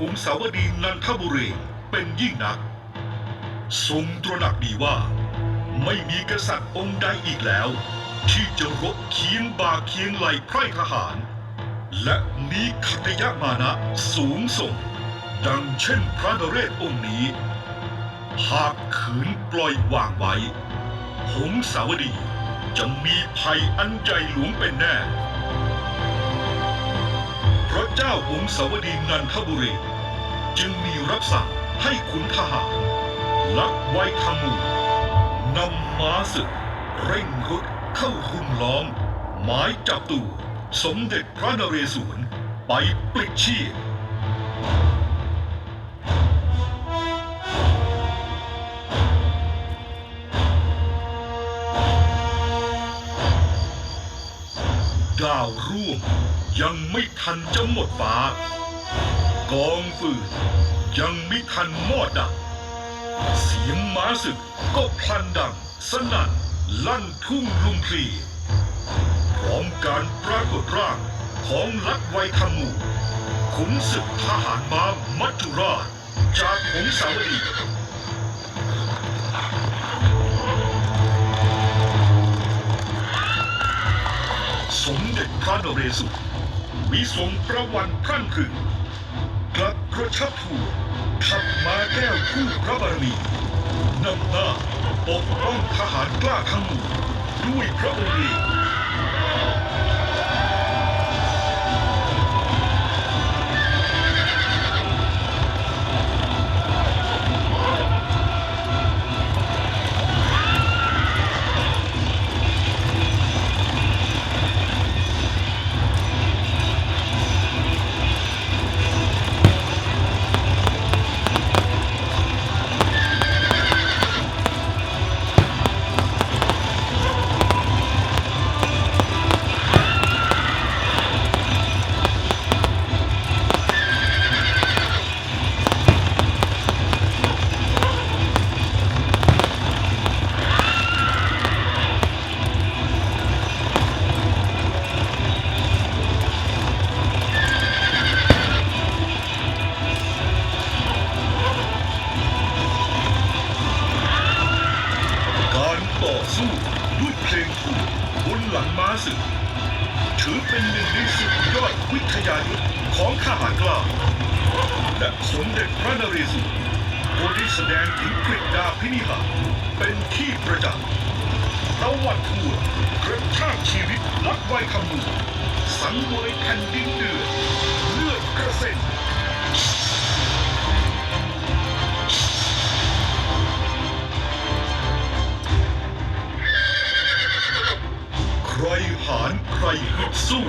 หงสาวดีนันทบุรีเป็นยิ่งนัก ทรงตระหนักดีว่า ไม่มีกษัตริย์องค์ใดอีกแล้ว ที่จะรบเคียงบ่าเคียงไหลไพร่ทหาร และมีขัตยะมานะสูงส่ง ดังเช่นพระนเรศองค์นี้ หากขืนปล่อยวางไว้หงสาวดีจะมีภัยอันใหญ่หลวงเป็นแน่ พระเจ้าหงสาวดีนันทบุรี จึงมีรับสั่งให้ขุนทหารลักไว้ขมูนำม้าศึก เร่งรุดเข้ารุมล้อมหมายจับตัวสมเด็จพระนเรศวรไปปลิดชีพ ดาวร่วงยังไม่ทันจะหมดฟ้ากองฟืนยังไม่ทันมอดดับเสียงม้าศึกก็พลันดัง สนั่นลั่นทุ่งลุมพลีพร้อมการปรากฏร่างของลักไวทมูขุนศึกทหารม้ามัจจุราชจากหงสาวดี สมเด็จพระนเรศวรมีทรงประวันพรั่นพรึงกลับกระชับถูขับมาแก้วคู่พระบารมีนำหน้าปกป้องทหารกล้าทั้งหมู่ด้วยพระองค์เอง ต่อสู้ด้วยเพลงถูกบนหลังม้าศึก ถือเป็นหนึ่งในสุดยอดวิทยายุทธของทหารกล้าและสมเด็จพระนเรศวรก็ได้แสดงถึงกฤษดาพินิหารเป็นที่ประจักษ์ตะวันทั่วกระชากชีวิตลักไว้คำมูสังเวยแผ่นดินเดือด ใครหารใครฮึดสู้